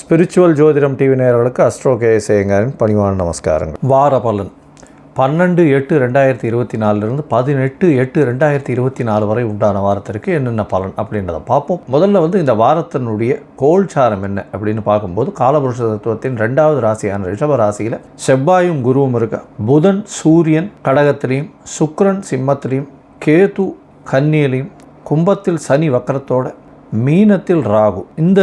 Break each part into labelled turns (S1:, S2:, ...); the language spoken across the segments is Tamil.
S1: ஸ்பிரிச்சுவல் ஜோதிடம் டிவி நேயர்களுக்கு அஸ்ட்ரோ கேஎஸ்ஏங்கரின் பணிவான நமஸ்காரங்கள். வார பலன். பன்னெண்டு எட்டு ரெண்டாயிரத்தி இருபத்தி நாலுலேருந்து பதினெட்டு எட்டு ரெண்டாயிரத்தி இருபத்தி நாலு வரை உண்டான வாரத்திற்கு என்னென்ன பலன் அப்படின்றத பார்ப்போம். முதல்ல வந்து இந்த வாரத்தினுடைய கோல்சாரம் என்ன அப்படின்னு பார்க்கும்போது காலபுருஷ தத்துவத்தின் ரெண்டாவது ராசியான ரிஷப ராசியில் செவ்வாயும் குருவும் இருக்க. புதன் சூரியன் கடகத்திலையும் சுக்ரன் சிம்மத்திலையும் கேது கன்னியிலையும் கும்பத்தில் சனி வக்கரத்தோட மீனத்தில் ராகு. இந்த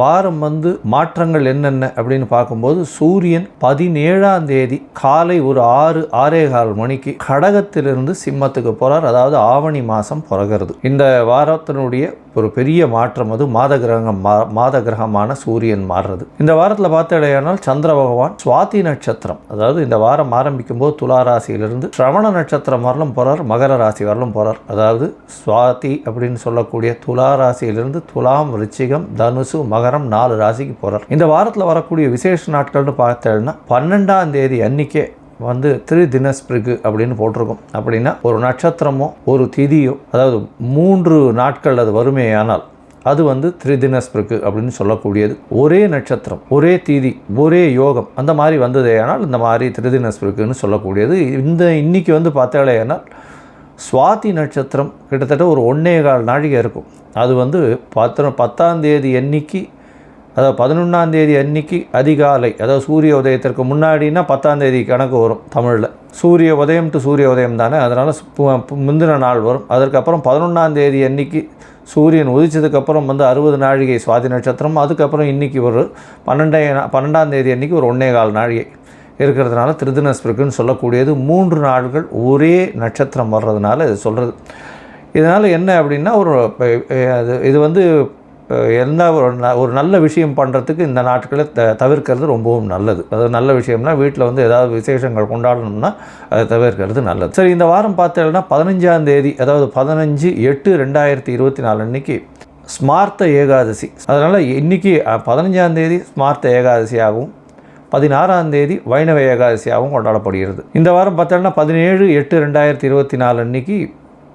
S1: வாரம் வந்து மாற்றங்கள் என்னென்ன அப்படின்னு பார்க்கும்போது சூரியன் பதினேழாம் தேதி காலை ஒரு ஆறு ஆறே கால் மணிக்கு கடகத்திலிருந்து சிம்மத்துக்கு போகிறார் அதாவது ஆவணி மாதம் பிறகுறது. இந்த வாரத்தினுடைய ஒரு பெரிய மாற்றம் அது மாத கிரகம் மா மாத கிரகமான சூரியன் மாறுறது. இந்த வாரத்தில் பார்த்தடையானால் சந்திர பகவான் சுவாதி நட்சத்திரம். அதாவது இந்த வாரம் ஆரம்பிக்கும் போது துலா ராசியிலிருந்து சிரவண நட்சத்திரம் வரலும் போகிறார் மகர ராசி வரலும் போகிறார் அதாவது சுவாதி அப்படின்னு சொல்லக்கூடிய துலா ராசியிலிருந்து துலாம் ரிச்சிகம் தனுசு மகரம் நாலு ராசிக்கு போகிறார் இந்த வாரத்தில் வரக்கூடிய விசேஷ நாட்கள்னு பார்த்தேன்னா பன்னெண்டாம் தேதி அன்னைக்கே வந்து திரு தினஸ்பிரிக்கு அப்படின்னு போட்டிருக்கோம். அப்படின்னா ஒரு நட்சத்திரமோ ஒரு திதியோ அதாவது மூன்று நாட்கள் அது வறுமையானால் அது வந்து திரிதினஸ்பிருக்கு அப்படின்னு சொல்லக்கூடியது. ஒரே நட்சத்திரம் ஒரே தீதி ஒரே யோகம் அந்த மாதிரி வந்ததேயானால் இந்த மாதிரி திரிதினஸ்பிருக்குன்னு சொல்லக்கூடியது. இந்த இன்றைக்கி வந்து பார்த்தாலேயானால் சுவாதி நட்சத்திரம் கிட்டத்தட்ட ஒரு ஒன்னே கால் நாழிகை இருக்கும். அது வந்து பத்து பத்தாம் தேதி எண்ணிக்கை அதாவது பதினொன்றாம் தேதி அன்னைக்கு அதிகாலை அதாவது சூரிய உதயத்திற்கு முன்னாடினா பத்தாம் தேதி கணக்கு வரும் தமிழில். சூரிய உதயம் டு சூரிய உதயம் தானே? அதனால் முந்தின நாள் வரும். அதற்கப்புறம் பதினொன்றாம் தேதி அன்னைக்கு சூரியன் உதிச்சதுக்கப்புறம் வந்து அறுபது நாழிகை சுவாதி நட்சத்திரம் அதுக்கப்புறம் இன்றைக்கி ஒரு பன்னெண்டே பன்னெண்டாம் தேதி அன்றைக்கி ஒரு ஒன்றே கால் நாழிகை இருக்கிறதுனால திருதினஸ்பிருக்குன்னு சொல்லக்கூடியது. மூன்று நாள்கள் ஒரே நட்சத்திரம் வர்றதுனால இது சொல்கிறது இதனால் என்ன அப்படின்னா ஒரு அது இது வந்து எந்த ஒரு ந ஒரு நல்ல விஷயம் பண்ணுறதுக்கு இந்த நாட்களை த தவிர்க்கிறது ரொம்பவும் நல்லது. அது நல்ல விஷயம்னா வீட்டில் வந்து ஏதாவது விசேஷங்கள் கொண்டாடணும்னா அதை தவிர்க்கிறது நல்லது. சரி இந்த வாரம் பார்த்தீங்கன்னா பதினஞ்சாம் தேதி அதாவது பதினஞ்சு எட்டு ரெண்டாயிரத்தி இருபத்தி நாலு அன்னைக்கு ஸ்மார்த்த ஏகாதசி. அதனால் இன்றைக்கி பதினஞ்சாம் தேதி ஸ்மார்த்த ஏகாதசியாகவும் பதினாறாம் தேதி வைணவ ஏகாதசியாகவும் கொண்டாடப்படுகிறது. இந்த வாரம் பார்த்தோன்னா பதினேழு எட்டு ரெண்டாயிரத்தி இருபத்தி நாலு அன்னைக்கு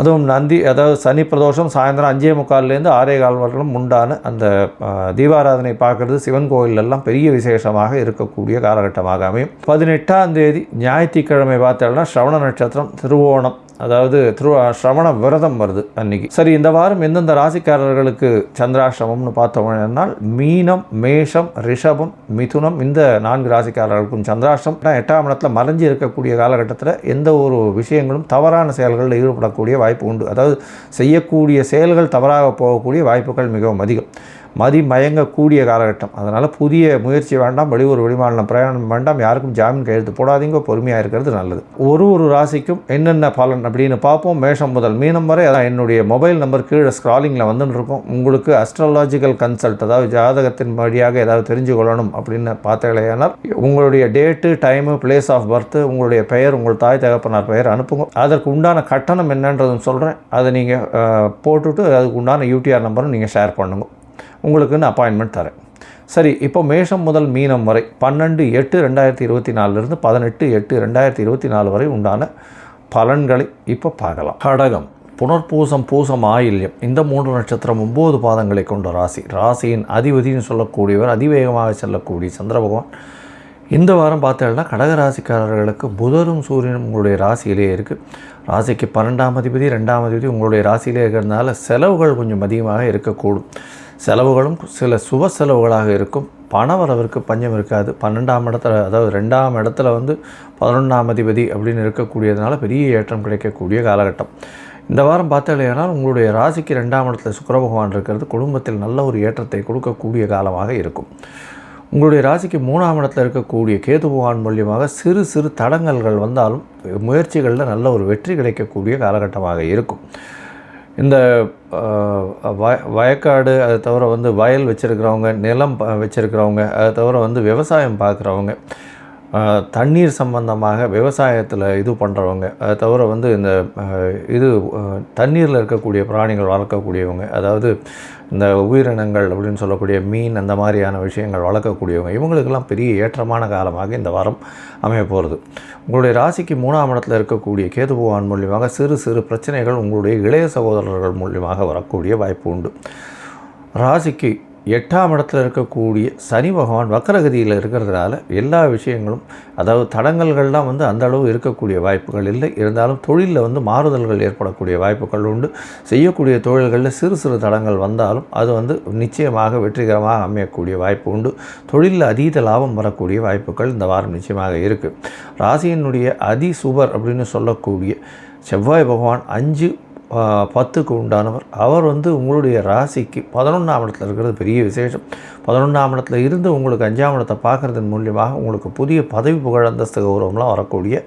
S1: அதுவும் நந்தி அதாவது சனி பிரதோஷம் சாயந்தரம் அஞ்சே முக்கால்லேருந்து ஆறே கால் வரலும் உண்டான அந்த தீபாராதனை பார்க்குறது சிவன் கோயிலெல்லாம் பெரிய விசேஷமாக இருக்கக்கூடிய காலகட்டமாக அமையும். பதினெட்டாம் தேதி ஞாயிற்றுக்கிழமை பார்த்தோம்னா ஸ்ரவண நட்சத்திரம் திருவோணம். அதாவது திரு ஸ்ரவண விரதம் வருது அன்னைக்கு. சரி இந்த வாரம் எந்தெந்த ராசிக்காரர்களுக்கு சந்திராசிரமம்னு பார்த்தோம்னால் மீனம் மேஷம் ரிஷபம் மிதுனம் இந்த நான்கு ராசிக்காரர்களுக்கும் சந்திராஷ்டம். எட்டாம் இடத்துல மறைஞ்சி இருக்கக்கூடிய காலகட்டத்தில் எந்த ஒரு விஷயங்களும் தவறான செயல்களில் ஈடுபடக்கூடிய வாய்ப்பு உண்டு. அதாவது செய்யக்கூடிய செயல்கள் தவறாக போகக்கூடிய வாய்ப்புகள் மிகவும் அதிகம். மதி மயங்கக்கூடிய காலகட்டம். அதனால் புதிய முயற்சி வேண்டாம் வெளியூர் வெளிமாநிலம் பிரயாணம் வேண்டாம் யாருக்கும் ஜாமீன் கையெழுத்து போடாதீங்க பொறுமையாக இருக்கிறது நல்லது. ஒரு ஒரு ராசிக்கும் என்னென்ன பலன் அப்படின்னு பார்ப்போம். மேஷம் முதல் மீனம் வரை அதான் என்னுடைய மொபைல் நம்பர் கீழே ஸ்க்ராலிங்கில் வந்துன்னு இருக்கும். உங்களுக்கு அஸ்ட்ராலாஜிக்கல் கன்சல்ட் அதாவது ஜாதகத்தின் வழியாக ஏதாவது தெரிஞ்சு கொள்ளணும் அப்படின்னு பார்த்தீங்களேனால் உங்களுடைய date time place of birth உங்களுடைய பெயர் உங்கள் தாய் தகப்பனார் பெயர் அனுப்புங்க. அதற்கு உண்டான கட்டணம் என்னன்றதும் சொல்கிறேன் அதை நீங்கள் போட்டுவிட்டு அதுக்கு உண்டான யூடிஆர் நம்பரும் நீங்கள் ஷேர் பண்ணுங்க. உங்களுக்குன்னு அப்பாயின்மெண்ட் தரேன். சரி இப்போ மேஷம் முதல் மீனம் வரை பன்னெண்டு எட்டு ரெண்டாயிரத்தி இருபத்தி நாலுலேருந்து பதினெட்டு எட்டு ரெண்டாயிரத்தி இருபத்தி நாலு வரை உண்டான பலன்களை இப்போ பார்க்கலாம். கடகம் புனர்பூசம் பூசம் ஆயில்யம் இந்த மூன்று நட்சத்திரம் ஒம்பது பாதங்களை கொண்ட ராசி. ராசியின் அதிபதினு சொல்லக்கூடியவர் அதிவேகமாக செல்லக்கூடிய சந்திர பகவான். இந்த வாரம் பார்த்தோம்னா கடகராசிக்காரர்களுக்கு புதரும் சூரியனும் உங்களுடைய ராசியிலே இருக்குது ராசிக்கு பன்னெண்டாம் அதிபதி ரெண்டாம் அதிபதி உங்களுடைய ராசியிலே இருக்கிறதுனால செலவுகள் கொஞ்சம் அதிகமாக இருக்கக்கூடும். செலவுகளும் சில சுப செலவுகளாக இருக்கும். பணவரவிற்கு பஞ்சம் இருக்காது. பன்னெண்டாம் இடத்துல அதாவது ரெண்டாம் இடத்துல வந்து பதினொன்றாம் அதிபதி அப்படின்னு இருக்கக்கூடியதுனால பெரிய ஏற்றம் கிடைக்கக்கூடிய காலகட்டம். இந்த வாரம் பார்த்தாலேனால் உங்களுடைய ராசிக்கு ரெண்டாம் இடத்துல சுக்கர பகவான் இருக்கிறது. குடும்பத்தில் நல்ல ஒரு ஏற்றத்தை கொடுக்கக்கூடிய காலமாக இருக்கும். உங்களுடைய ராசிக்கு மூணாம் இடத்துல இருக்கக்கூடிய கேது பகவான் மூலியமாக சிறு சிறு தடங்கல்கள் வந்தாலும் முயற்சிகளில் நல்ல ஒரு வெற்றி கிடைக்கக்கூடிய காலகட்டமாக இருக்கும். இந்த வய வயக்காடு அதை தவிர வந்து வயல் வச்சுருக்கிறவங்க நிலம் வச்சுருக்கிறவங்க அதை தவிர வந்து விவசாயம் பார்க்குறவங்க தண்ணீர் சம்பந்தமாக விவசாயத்தில் இது பண்ணுறவங்க அதை தவிர வந்து இந்த இது தண்ணீரில் இருக்கக்கூடிய பிராணிகள் வளர்க்கக்கூடியவங்க அதாவது இந்த உயிரினங்கள் அப்படின்னு சொல்லக்கூடிய மீன் அந்த மாதிரியான விஷயங்கள் வளர்க்கக்கூடியவங்க இவங்களுக்கெல்லாம் பெரிய ஏற்றமான காலமாக இந்த வாரம் அமைய போகிறது உங்களுடைய ராசிக்கு மூணாம் இடத்துல இருக்கக்கூடிய கேது பகவான் மூலியமாக சிறு சிறு பிரச்சனைகள் உங்களுடைய இளைய சகோதரர்கள் மூலியமாக வரக்கூடிய வாய்ப்பு உண்டு. ராசிக்கு எட்டாம் இடத்துல இருக்கக்கூடிய சனி பகவான் வக்கரகதியில் இருக்கிறதுனால எல்லா விஷயங்களும் அதாவது தடங்கல்கள்லாம் வந்து அந்த அளவு இருக்கக்கூடிய வாய்ப்புகள் இல்லை. இருந்தாலும் தொழிலில் வந்து மாறுதல்கள் ஏற்படக்கூடிய வாய்ப்புகள் உண்டு. செய்யக்கூடிய தொழில்களில் சிறு சிறு தடங்கள் வந்தாலும் அது வந்து நிச்சயமாக வெற்றிகரமாக அமையக்கூடிய வாய்ப்பு உண்டு. தொழிலில் அதீத லாபம் வரக்கூடிய வாய்ப்புகள் இந்த வாரம் நிச்சயமாக இருக்குது ராசியினுடைய அதி சுபர் அப்படின்னு சொல்லக்கூடிய செவ்வாய் பகவான் அஞ்சு பத்துக்கு உண்டானவர். அவர் வந்து உங்களுடைய ராசிக்கு பதினொன்றாம் இடத்துல இருக்கிறது பெரிய விசேஷம். பதினொன்றாம் இடத்துல இருந்து உங்களுக்கு அஞ்சாம் இடத்தை பார்க்குறதன் மூலியமாக உங்களுக்கு புதிய பதவி புகழ் அந்தஸ்து கௌரவம்லாம் வரக்கூடிய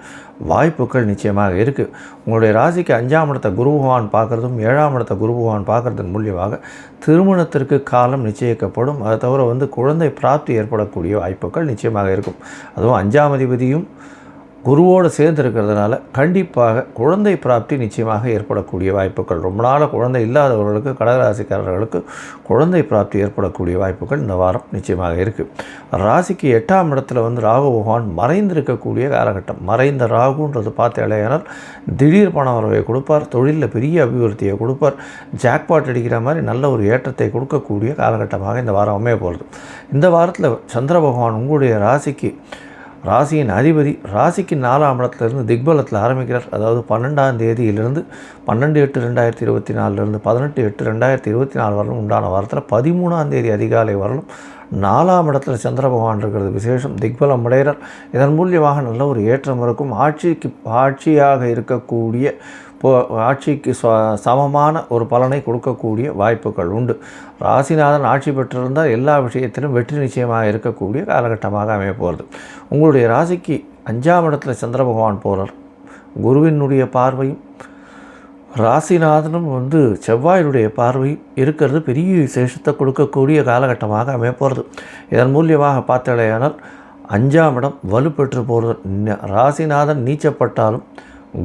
S1: வாய்ப்புகள் நிச்சயமாக இருக்குது உங்களுடைய ராசிக்கு அஞ்சாம் இடத்தை குரு பகவான் பார்க்குறதும் ஏழாம் இடத்தை குரு பகவான் பார்க்குறதன் மூலியமாக திருமணத்திற்கு காலம் நிச்சயிக்கப்படும். அதை தவிர வந்து குழந்தை பிராப்தி ஏற்படக்கூடிய வாய்ப்புகள் நிச்சயமாக இருக்கும். அதுவும் அஞ்சாம் அதிபதியும் குருவோடு சேர்ந்து இருக்கிறதுனால கண்டிப்பாக குழந்தை பிராப்தி நிச்சயமாக ஏற்படக்கூடிய வாய்ப்புகள். ரொம்ப நாள் குழந்தை இல்லாதவர்களுக்கு கடகராசிக்காரர்களுக்கு குழந்தை பிராப்தி ஏற்படக்கூடிய வாய்ப்புகள் இந்த வாரம் நிச்சயமாக இருக்குது ராசிக்கு எட்டாம் இடத்துல வந்து ராகு பகவான் மறைந்திருக்கக்கூடிய காலகட்டம். மறைந்த ராகுன்றது பார்த்தாலேயானால் திடீர் பண வரவை கொடுப்பார் தொழிலில் பெரிய அபிவிருத்தியை கொடுப்பார் ஜாக்பாட் அடிக்கிற மாதிரி நல்ல ஒரு ஏற்றத்தை கொடுக்கக்கூடிய காலகட்டமாக இந்த வாரம் அமைய போகிறது இந்த வாரத்தில் சந்திர பகவான் உங்களுடைய ராசிக்கு ராசியின் அதிபதி ராசிக்கு நாலாம் இடத்துலேருந்து திக்பலத்தில் ஆரம்பிக்கிறார். அதாவது பன்னெண்டாம் தேதியிலிருந்து பன்னெண்டு எட்டு ரெண்டாயிரத்தி இருபத்தி நாலுலேருந்து பதினெட்டு எட்டு ரெண்டாயிரத்தி இருபத்தி நாலு வரலும் உண்டான வாரத்தில் பதிமூணாம் தேதி அதிகாலை வரலும் நாலாம் இடத்துல சந்திர பகவான் இருக்கிறது விசேஷம். திக்பலம் அடைகிறார். இதன் மூலியமாக நல்ல ஒரு ஏற்றம் இருக்கும். ஆட்சிக்கு ஆட்சியாக இருக்கக்கூடிய இப்போ ஆட்சிக்கு ச சமமான ஒரு பலனை கொடுக்கக்கூடிய வாய்ப்புகள் உண்டு. ராசிநாதன் ஆட்சி பெற்றிருந்தால் எல்லா விஷயத்திலும் வெற்றி நிச்சயமாக இருக்கக்கூடிய காலகட்டமாக அமைய போகிறது. உங்களுடைய ராசிக்கு அஞ்சாம் இடத்துல சந்திர பகவான் போகிறார் குருவினுடைய பார்வையும் ராசிநாதனும் வந்து செவ்வாயினுடைய பார்வை இருக்கிறது பெரிய விசேஷத்தை கொடுக்கக்கூடிய காலகட்டமாக அமைய போகிறது இதன் மூலியமாக பார்த்தாலேயானால் அஞ்சாம் இடம் வலுப்பெற்று போகிறது ராசிநாதன் நீச்சப்பட்டாலும்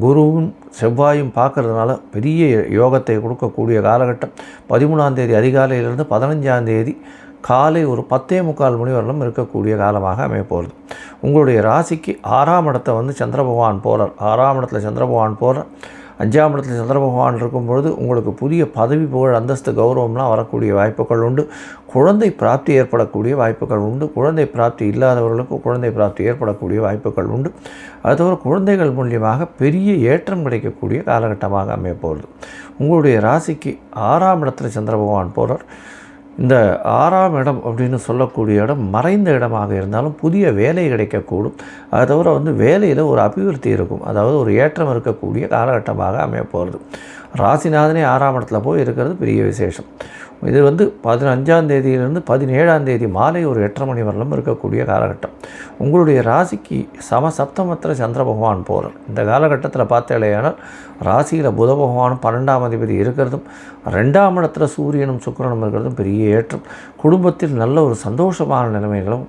S1: குருவும் செவ்வாயும் பார்க்கறதுனால பெரிய யோகத்தை கொடுக்கக்கூடிய காலகட்டம். பதிமூணாம் தேதி அதிகாலையிலிருந்து பதினஞ்சாம் தேதி காலை ஒரு பத்தே முக்கால் மணி வரலும் இருக்கக்கூடிய காலமாக அமைய போகிறது உங்களுடைய ராசிக்கு ஆறாம் இடத்தை வந்து சந்திர பகவான் போகிறார் ஆறாம் இடத்துல சந்திர பகவான் போகிறார் அஞ்சாம் இடத்துல சந்திர பகவான் இருக்கும் பொழுது உங்களுக்கு புதிய பதவி புகழ் அந்தஸ்து கௌரவம்லாம் வரக்கூடிய வாய்ப்புகள் உண்டு. குழந்தை பிராப்தி ஏற்படக்கூடிய வாய்ப்புகள் உண்டு. குழந்தை பிராப்தி இல்லாதவர்களுக்கு குழந்தை பிராப்தி ஏற்படக்கூடிய வாய்ப்புகள் உண்டு. அது தவிர குழந்தைகள் மூலியமாக பெரிய ஏற்றம் கிடைக்கக்கூடிய காலகட்டமாக அமைய போகிறது உங்களுடைய ராசிக்கு ஆறாம் இடத்துல சந்திர பகவான் போகிறார் இந்த ஆறாம் இடம் அப்படின்னு சொல்லக்கூடிய இடம் மறைந்த இடமாக இருந்தாலும் புதிய வேலை கிடைக்கக்கூடும். அது தவிர வந்து வேலையில் ஒரு அபிவிருத்தி இருக்கும். அதாவது ஒரு ஏற்றம் இருக்கக்கூடிய காலகட்டமாக அமையப்போகிறது ராசிநாதனே ஆறாம் இடத்துல போய் இருக்கிறது பெரிய விசேஷம். இது வந்து பதினஞ்சாம் தேதியிலிருந்து பதினேழாம் தேதி மாலை ஒரு எட்டரை மணி வரலும் இருக்கக்கூடிய காலகட்டம். உங்களுடைய ராசிக்கு சம சப்தமத்தில் சந்திர பகவான் போகிறார் இந்த காலகட்டத்தில் பார்த்தாலேயானால் ராசியில் புத பகவானும் பன்னெண்டாம் அதிபதி இருக்கிறதும் ரெண்டாம் இடத்துல சூரியனும் சுக்கிரனும் இருக்கிறதும் பெரிய ஏற்றம். குடும்பத்தில் நல்ல ஒரு சந்தோஷமான நிலைமைகளும்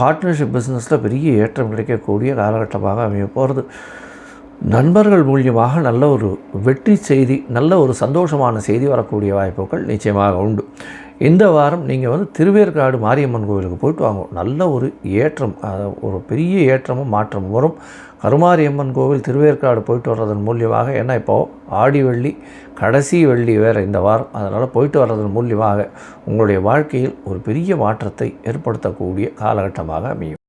S1: பார்ட்னர்ஷிப் பிஸ்னஸில் பெரிய ஏற்றம் கிடைக்கக்கூடிய காலகட்டமாக அமைய போகிறது நண்பர்கள் மூலியமாக நல்ல ஒரு வெற்றி செய்தி நல்ல ஒரு சந்தோஷமான செய்தி வரக்கூடிய வாய்ப்புகள் நிச்சயமாக உண்டு. இந்த வாரம் நீங்கள் வந்து திருவேற்காடு மாரியம்மன் கோவிலுக்கு போயிட்டு வாங்க. நல்ல ஒரு ஏற்றம் ஒரு பெரிய ஏற்றமும் மாற்றமும் வரும். கருமாரியம்மன் கோவில் திருவேற்காடு போயிட்டு வர்றதன் மூலியமாக ஏன்னா இப்போது ஆடி வெள்ளி கடைசி வெள்ளி வேறு இந்த வாரம். அதனால் போயிட்டு வர்றதன் மூலியமாக உங்களுடைய வாழ்க்கையில் ஒரு பெரிய மாற்றத்தை ஏற்படுத்தக்கூடிய காலகட்டமாக அமையும்.